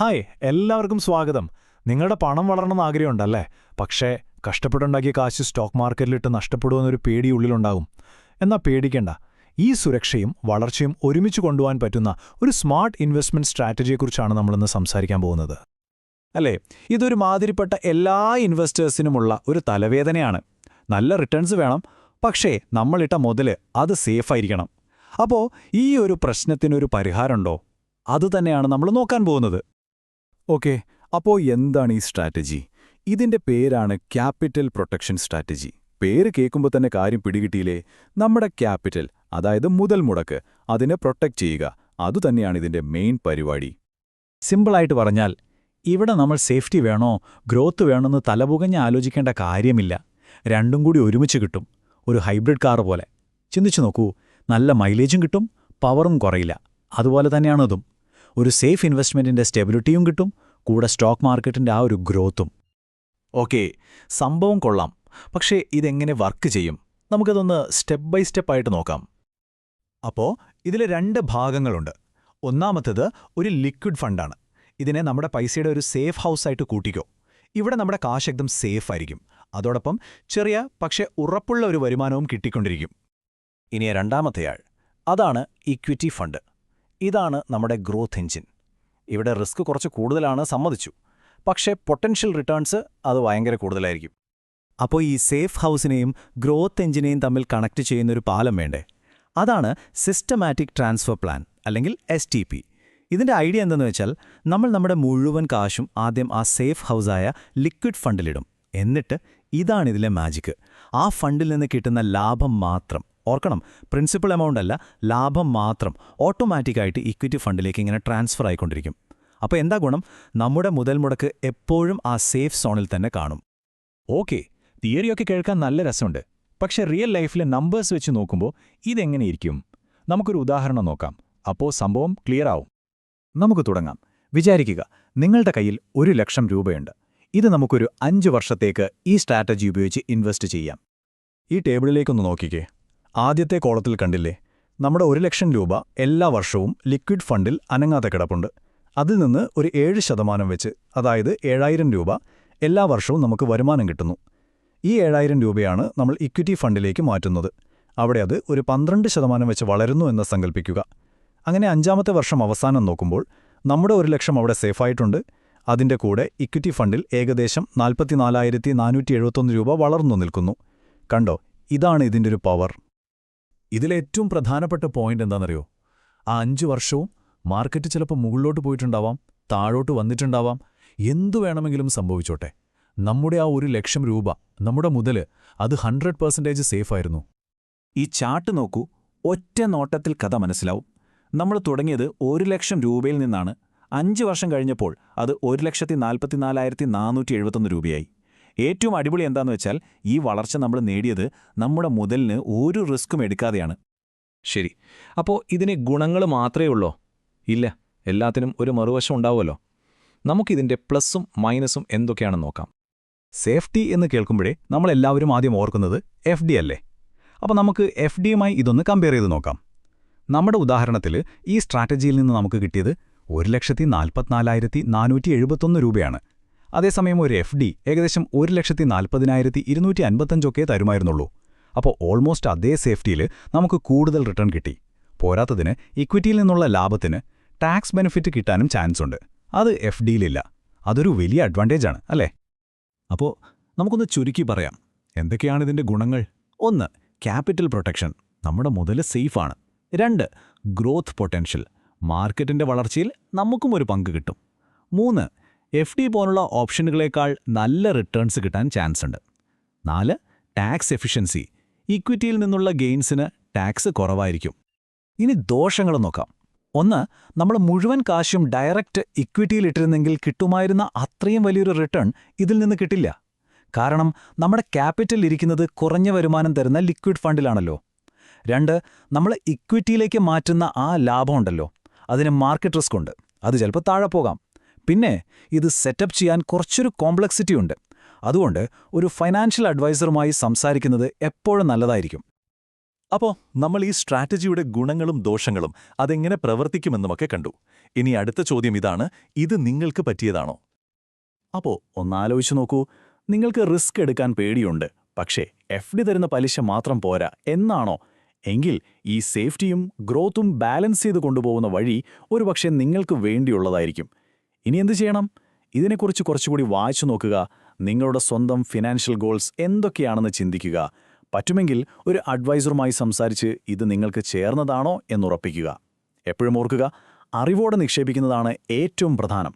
Hi എല്ലാവർക്കും സ്വാഗതം. നിങ്ങളുടെ പണം വളരണമെന്ന് ആഗ്രഹമുണ്ടല്ലേ? പക്ഷേ കഷ്ടപ്പെട്ടുണ്ടാക്കിയ കാശ് സ്റ്റോക്ക് മാർക്കറ്റിലിട്ട് നഷ്ടപ്പെടുമെന്നൊരു പേടി ഉള്ളിലുണ്ടാകും. എന്നാ പേടിക്കേണ്ട. ഈ സുരക്ഷയും വളർച്ചയും ഒരുമിച്ച് കൊണ്ടുപോകാൻ പറ്റുന്ന ഒരു സ്മാർട്ട് ഇൻവെസ്റ്റ്മെന്റ് സ്ട്രാറ്റജിയെക്കുറിച്ചാണ് നമ്മളിന്ന് സംസാരിക്കാൻ പോകുന്നത്. അല്ലേ? ഇതൊരു മാതിരിപ്പെട്ട എല്ലാ ഇൻവെസ്റ്റേഴ്സിനുമുള്ള ഒരു തലവേദനയാണ്. നല്ല റിട്ടേൺസ് വേണം. പക്ഷേ നമ്മളിട്ട മുതൽ അത് സേഫായിരിക്കണം. അപ്പോൾ ഈ ഒരു പ്രശ്നത്തിനൊരു പരിഹാരമുണ്ടോ? അതുതന്നെയാണ് നമ്മൾ നോക്കാൻ പോകുന്നത്. ഓക്കെ അപ്പോൾ എന്താണ് ഈ സ്ട്രാറ്റജി? ഇതിന്റെ പേരാണ് ക്യാപിറ്റൽ പ്രൊട്ടക്ഷൻ സ്ട്രാറ്റജി. പേര് കേൾക്കുമ്പോൾ തന്നെ കാര്യം പിടികിട്ടിയില്ലേ? നമ്മുടെ ക്യാപിറ്റൽ അതായത് മുതൽ മുടക്ക് അതിനെ പ്രൊട്ടക്റ്റ് ചെയ്യുക. അതുതന്നെയാണ് ഇതിന്റെ മെയിൻ പരിപാടി. സിമ്പിളായിട്ട് പറഞ്ഞാൽ ഇവിടെ നമ്മൾ സേഫ്റ്റി വേണോ ഗ്രോത്ത് വേണമെന്ന് തലപുകഞ്ഞ് ആലോചിക്കേണ്ട കാര്യമില്ല. രണ്ടും കൂടി ഒരുമിച്ച് കിട്ടും. ഒരു ഹൈബ്രിഡ് കാർ പോലെ. ചിന്തിച്ചു നോക്കൂ നല്ല മൈലേജും കിട്ടും പവറും കുറയില്ല. അതുപോലെ തന്നെയാണതും ഒരു സേഫ് ഇൻവെസ്റ്റ്മെന്റിന്റെ സ്റ്റെബിലിറ്റിയും കിട്ടും കൂടെ സ്റ്റോക്ക് മാർക്കറ്റിന്റെ ആ ഒരു ഗ്രോത്തും. ഓക്കെ സംഭവം കൊള്ളാം. പക്ഷേ ഇതെങ്ങനെ വർക്ക് ചെയ്യും? നമുക്കതൊന്ന് സ്റ്റെപ്പ് ബൈ സ്റ്റെപ്പ് ആയിട്ട് നോക്കാം. അപ്പോൾ ഇതിൽ രണ്ട് ഭാഗങ്ങളുണ്ട്. ഒന്നാമത്തേത് ഒരു ലിക്വിഡ് ഫണ്ടാണ്. ഇതിനെ നമ്മുടെ പൈസയുടെ ഒരു സേഫ് ഹൗസ് ആയിട്ട് കൂട്ടിക്കോ. ഇവിടെ നമ്മുടെ കാശ് എക്ദം സേഫ് ആയിരിക്കും. അതോടൊപ്പം ചെറിയ പക്ഷെ ഉറപ്പുള്ള ഒരു വരുമാനവും കിട്ടിക്കൊണ്ടിരിക്കും. ഇനി രണ്ടാമത്തെയാൾ അതാണ് ഇക്വിറ്റി ഫണ്ട്. ഇതാണ് നമ്മുടെ ഗ്രോത്ത് എഞ്ചിൻ ഇവിടെ റിസ്ക് കുറച്ച് കൂടുതലാണ് സമ്മതിച്ചു. പക്ഷേ പൊട്ടൻഷ്യൽ റിട്ടേൺസ് അത് ഭയങ്കര കൂടുതലായിരിക്കും. അപ്പോൾ ഈ സേഫ് ഹൗസിനെയും ഗ്രോത്ത് എഞ്ചിനെയും തമ്മിൽ കണക്ട് ചെയ്യുന്നൊരു പാലം വേണ്ടേ? അതാണ് സിസ്റ്റമാറ്റിക് ട്രാൻസ്ഫർ പ്ലാൻ അല്ലെങ്കിൽ എസ് ടി പി ഇതിന്റെ ഐഡിയ എന്തെന്ന് വെച്ചാൽ നമ്മൾ നമ്മുടെ മുഴുവൻ കാശും ആദ്യം ആ സേഫ് ഹൗസായ ലിക്വിഡ് ഫണ്ടിലിടും. എന്നിട്ട് ഇതാണ് ഇതിലെ മാജിക്ക് ആ ഫണ്ടിൽ നിന്ന് കിട്ടുന്ന ലാഭം മാത്രം. ഓർക്കണം പ്രിൻസിപ്പൽ എമൗണ്ട് അല്ല ലാഭം മാത്രം ഓട്ടോമാറ്റിക്കായിട്ട് ഇക്വിറ്റി ഫണ്ടിലേക്ക് ഇങ്ങനെ ട്രാൻസ്ഫർ ആയിക്കൊണ്ടിരിക്കും. അപ്പോൾ എന്താ ഗുണം? നമ്മുടെ മുതൽ മുടക്ക് എപ്പോഴും ആ സേഫ് സോണിൽ തന്നെ കാണും. ഓക്കെ തിയറിയൊക്കെ കേൾക്കാൻ നല്ല രസമുണ്ട്. പക്ഷെ റിയൽ ലൈഫിലെ നമ്പേഴ്സ് വെച്ച് നോക്കുമ്പോൾ ഇതെങ്ങനെയിരിക്കും നമുക്കൊരു ഉദാഹരണം നോക്കാം. അപ്പോൾ സംഭവം ക്ലിയർ ആവും. നമുക്ക് തുടങ്ങാം. വിചാരിക്കുക നിങ്ങളുടെ കയ്യിൽ ഒരു ലക്ഷം രൂപയുണ്ട്. ഇത് നമുക്കൊരു അഞ്ച് വർഷത്തേക്ക് ഈ സ്ട്രാറ്റജി ഉപയോഗിച്ച് ഇൻവെസ്റ്റ് ചെയ്യാം. ഈ ടേബിളിലേക്കൊന്ന് നോക്കിക്കേ. ആദ്യത്തെ കോളത്തിൽ കണ്ടില്ലേ? നമ്മുടെ ഒരു ലക്ഷം രൂപ എല്ലാ വർഷവും ലിക്വിഡ് ഫണ്ടിൽ അനങ്ങാതെ കിടപ്പുണ്ട്. അതിൽ നിന്ന് ഒരു ഏഴ് ശതമാനം വെച്ച് അതായത് ഏഴായിരം രൂപ എല്ലാ വർഷവും നമുക്ക് വരുമാനം കിട്ടുന്നു. ഈ ഏഴായിരം രൂപയാണ് നമ്മൾ ഇക്വിറ്റി ഫണ്ടിലേക്ക് മാറ്റുന്നത്. അവിടെ അത് ഒരു പന്ത്രണ്ട് ശതമാനം വെച്ച് വളരുന്നു എന്ന് സങ്കല്പിക്കുക അങ്ങനെ അഞ്ചാമത്തെ വർഷം അവസാനം നോക്കുമ്പോൾ നമ്മുടെ ഒരു ലക്ഷം അവിടെ സേഫായിട്ടുണ്ട്. അതിന്റെ കൂടെ ഇക്വിറ്റി ഫണ്ടിൽ ഏകദേശം നാൽപ്പത്തിനാലായിരത്തി നാനൂറ്റി എഴുപത്തൊന്ന് രൂപ വളർന്നു നിൽക്കുന്നു. കണ്ടോ? ഇതാണ് ഇതിന്റെ ഒരു പവർ. ഇതിലേറ്റവും പ്രധാനപ്പെട്ട പോയിന്റ് എന്താണെന്നറിയോ? ആ അഞ്ചു വർഷവും മാർക്കറ്റ് ചിലപ്പോൾ മുകളിലോട്ട് പോയിട്ടുണ്ടാവാം താഴോട്ട് വന്നിട്ടുണ്ടാവാം എന്തു വേണമെങ്കിലും സംഭവിച്ചോട്ടെ. നമ്മുടെ ആ ഒരു ലക്ഷം രൂപ നമ്മുടെ മുതൽ അത് ഹൺഡ്രഡ് പെർസെന്റേജ് സേഫായിരുന്നു ഈ ചാർട്ട് നോക്കൂ ഒറ്റ നോട്ടത്തിൽ കഥ മനസ്സിലാവും. നമ്മൾ തുടങ്ങിയത് ഒരു ലക്ഷം രൂപയിൽ നിന്നാണ്. അഞ്ച് വർഷം കഴിഞ്ഞപ്പോൾ അത് ഒരു ലക്ഷത്തി നാൽപ്പത്തിനാലായിരത്തി നാനൂറ്റി എഴുപത്തൊന്ന് രൂപയായി. ഏറ്റവും അടിപൊളി എന്താന്ന് വെച്ചാൽ ഈ വളർച്ച നമ്മൾ നേടിയത് നമ്മുടെ മുതലിന് ഒരു റിസ്ക്കും എടുക്കാതെയാണ്. ശരി. അപ്പോൾ ഇതിന് ഗുണങ്ങൾ മാത്രമേ ഉള്ളോ? ഇല്ല. എല്ലാത്തിനും ഒരു മറുവശം ഉണ്ടാവുമല്ലോ. നമുക്കിതിന്റെ പ്ലസ്സും മൈനസും എന്തൊക്കെയാണെന്ന് നോക്കാം. സേഫ്റ്റി എന്ന് കേൾക്കുമ്പോഴേ നമ്മളെല്ലാവരും ആദ്യം ഓർക്കുന്നത് എഫ് ഡി അല്ലേ? അപ്പോൾ നമുക്ക് എഫ് ഡിയുമായി ഇതൊന്ന് കമ്പയർ ചെയ്ത് നോക്കാം. നമ്മുടെ ഉദാഹരണത്തിൽ ഈ സ്ട്രാറ്റജിയിൽ നിന്ന് നമുക്ക് കിട്ടിയത് ഒരു ലക്ഷത്തി നാൽപ്പത്തിനാലായിരത്തി നാനൂറ്റി എഴുപത്തൊന്ന് രൂപയാണ്. അതേസമയം ഒരു എഫ് ഡി ഏകദേശം ഒരു ലക്ഷത്തി നാൽപ്പതിനായിരത്തി ഇരുന്നൂറ്റി അൻപത്തഞ്ചൊക്കെ തരുമായിരുന്നുള്ളൂ. അപ്പോൾ ഓൾമോസ്റ്റ് അതേ സേഫ്റ്റിയിൽ നമുക്ക് കൂടുതൽ റിട്ടേൺ കിട്ടി. പോരാത്തതിന് ഇക്വിറ്റിയിൽ നിന്നുള്ള ലാഭത്തിന് ടാക്സ് ബെനിഫിറ്റ് കിട്ടാനും ചാൻസ് ഉണ്ട്. അത് എഫ് ഡിയിലില്ല അതൊരു വലിയ അഡ്വാന്റേജാണ് അല്ലേ? അപ്പോൾ നമുക്കൊന്ന് ചുരുക്കി പറയാം. എന്തൊക്കെയാണ് ഇതിന്റെ ഗുണങ്ങൾ? ഒന്ന് ക്യാപിറ്റൽ പ്രൊട്ടക്ഷൻ നമ്മുടെ മുതൽ സേഫാണ് രണ്ട് ഗ്രോത്ത് പൊട്ടൻഷ്യൽ മാർക്കറ്റിന്റെ വളർച്ചയിൽ നമുക്കും ഒരു പങ്ക് കിട്ടും. മൂന്ന് എഫ് ഡി പോലുള്ള ഓപ്ഷനുകളേക്കാൾ നല്ല റിട്ടേൺസ് കിട്ടാൻ ചാൻസ് ഉണ്ട്. നാല് ടാക്സ് എഫിഷ്യൻസി ഇക്വിറ്റിയിൽ നിന്നുള്ള ഗെയിൻസിന് ടാക്സ് കുറവായിരിക്കും. ഇനി ദോഷങ്ങൾ നോക്കാം. ഒന്ന് നമ്മൾ മുഴുവൻ കാശും ഡയറക്റ്റ് ഇക്വിറ്റിയിൽ ഇട്ടിരുന്നെങ്കിൽ കിട്ടുമായിരുന്ന അത്രയും വലിയൊരു റിട്ടേൺ ഇതിൽ നിന്ന് കിട്ടില്ല. കാരണം നമ്മുടെ ക്യാപിറ്റൽ ഇരിക്കുന്നത് കുറഞ്ഞ വരുമാനം തരുന്ന ലിക്വിഡ് ഫണ്ടിലാണല്ലോ രണ്ട് നമ്മൾ ഇക്വിറ്റിയിലേക്ക് മാറ്റുന്ന ആ ലാഭമുണ്ടല്ലോ അതിന് മാർക്കറ്റ് റിസ്ക് ഉണ്ട്. അത് ചിലപ്പോൾ താഴെ പോകാം. പിന്നെ ഇത് സെറ്റപ്പ് ചെയ്യാൻ കുറച്ചൊരു കോംപ്ലക്സിറ്റി ഉണ്ട്. അതുകൊണ്ട് ഒരു ഫൈനാൻഷ്യൽ അഡ്വൈസറുമായി സംസാരിക്കുന്നത് എപ്പോഴും നല്ലതായിരിക്കും. അപ്പോൾ നമ്മൾ ഈ സ്ട്രാറ്റജിയുടെ ഗുണങ്ങളും ദോഷങ്ങളും അതെങ്ങനെ പ്രവർത്തിക്കുമെന്നുമൊക്കെ കണ്ടു. ഇനി അടുത്ത ചോദ്യം ഇതാണ് ഇത് നിങ്ങൾക്ക് പറ്റിയതാണോ? അപ്പോൾ ഒന്നാലോചിച്ച് നോക്കൂ നിങ്ങൾക്ക് റിസ്ക് എടുക്കാൻ പേടിയുണ്ട് പക്ഷേ എഫ് ഡി തരുന്ന പലിശ മാത്രം പോരാ എന്നാണോ? എങ്കിൽ ഈ സേഫ്റ്റിയും ഗ്രോത്തും ബാലൻസ് ചെയ്ത് കൊണ്ടുപോകുന്ന വഴി ഒരുപക്ഷെ നിങ്ങൾക്ക് വേണ്ടിയുള്ളതായിരിക്കും. ഇനി എന്ത് ചെയ്യണം? ഇതിനെക്കുറിച്ച് കുറച്ചുകൂടി വായിച്ചു നോക്കുക. നിങ്ങളുടെ സ്വന്തം ഫിനാൻഷ്യൽ ഗോൾസ് എന്തൊക്കെയാണെന്ന് ചിന്തിക്കുക. പറ്റുമെങ്കിൽ ഒരു അഡ്വൈസറുമായി സംസാരിച്ച് ഇത് നിങ്ങൾക്ക് ചേർന്നതാണോ എന്നുറപ്പിക്കുക എപ്പോഴും ഓർക്കുക അറിവോടെ നിക്ഷേപിക്കുന്നതാണ് ഏറ്റവും പ്രധാനം.